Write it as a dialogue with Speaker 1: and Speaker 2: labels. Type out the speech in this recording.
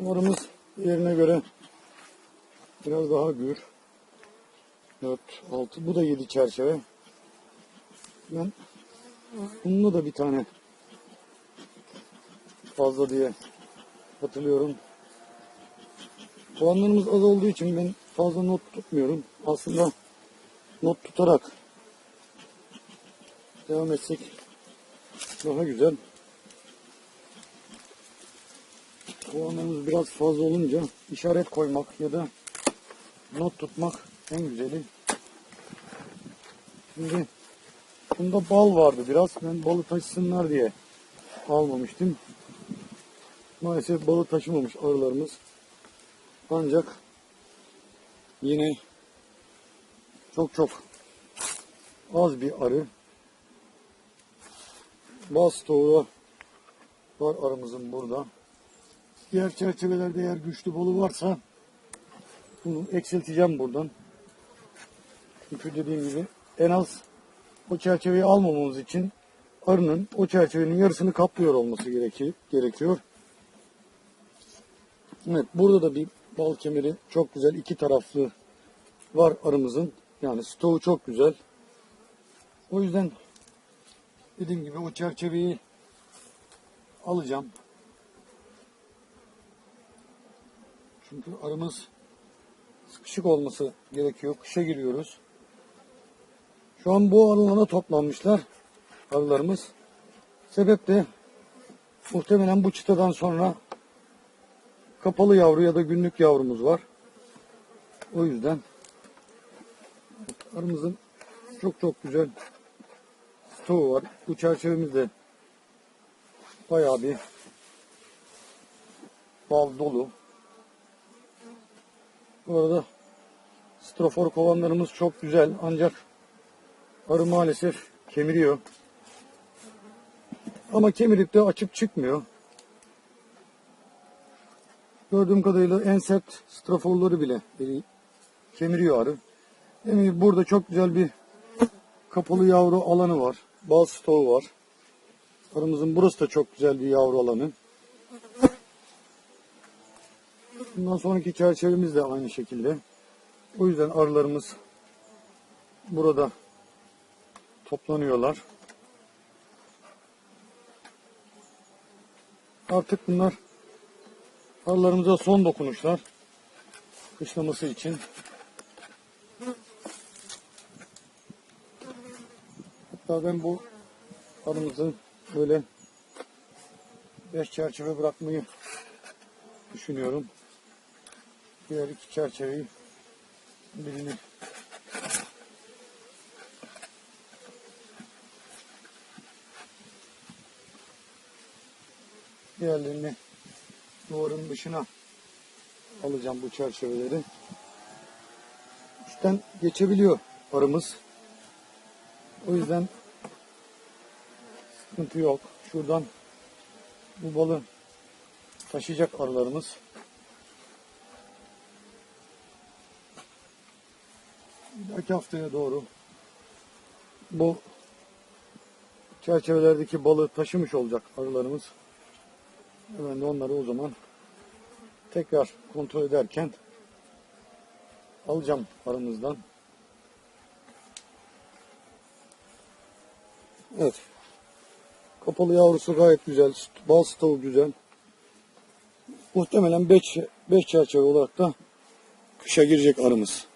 Speaker 1: Umarımız yerine göre biraz daha gür. 4, 6. Bu da 7 çerçeve. Ben bununla da bir tane fazla diye hatırlıyorum. Puanlarımız az olduğu için ben fazla not tutmuyorum. Aslında not tutarak devam etsek daha güzel. Puanlarımız biraz fazla olunca işaret koymak ya da not tutmak en güzeli. Şimdi bunda bal vardı biraz. Ben balı taşısınlar diye almamıştım. Maalesef balı taşımamış arılarımız. Ancak yine çok çok az bir arı. Bal stoğu var arımızın burada. Diğer çerçevelerde eğer güçlü balı varsa bunu eksilteceğim buradan. Çünkü dediğim gibi en az o çerçeveyi almamamız için arının o çerçevenin yarısını kaplıyor olması gereki- gerekiyor. Evet burada da bir bal kemeri çok güzel iki taraflı var arımızın. Yani stoğu çok güzel. O yüzden dediğim gibi o çerçeveyi alacağım. Çünkü arımız sıkışık olması gerekiyor. Kışa giriyoruz. Şu an bu alana toplanmışlar arılarımız. Sebep de muhtemelen bu çıtadan sonra kapalı yavru ya da günlük yavrumuz var. O yüzden arımızın çok çok güzel stoğu var. Bu çerçevemizde bayağı bir bal dolu. Bu arada strofor kovanlarımız çok güzel ancak arı maalesef kemiriyor. Ama kemirip de açıp çıkmıyor. Gördüğüm kadarıyla en sert straforları bile kemiriyor arı. Yani burada çok güzel bir kapalı yavru alanı var. Bal stoğu var. Arımızın burası da çok güzel bir yavru alanı. Bundan sonraki çerçevemiz de aynı şekilde. O yüzden arılarımız burada toplanıyorlar. Artık bunlar arılarımıza son dokunuşlar. Kışlaması için. Hatta ben bu arımızı böyle beş çerçeve bırakmayı düşünüyorum. Diğer iki çerçeveyi birini diğerlerini duvarın dışına alacağım bu çerçeveleri. Üstten geçebiliyor arımız. O yüzden sıkıntı yok. Şuradan bu balı taşıyacak arılarımız. Bir dahaki haftaya doğru bu çerçevelerdeki balı taşımış olacak arılarımız. Ben de onları o zaman tekrar kontrol ederken alacağım aramızdan. Evet. Kapalı yavrusu gayet güzel. Bal stoğu güzel. Muhtemelen 5 5 çerçeve olarak da kışa girecek arımız.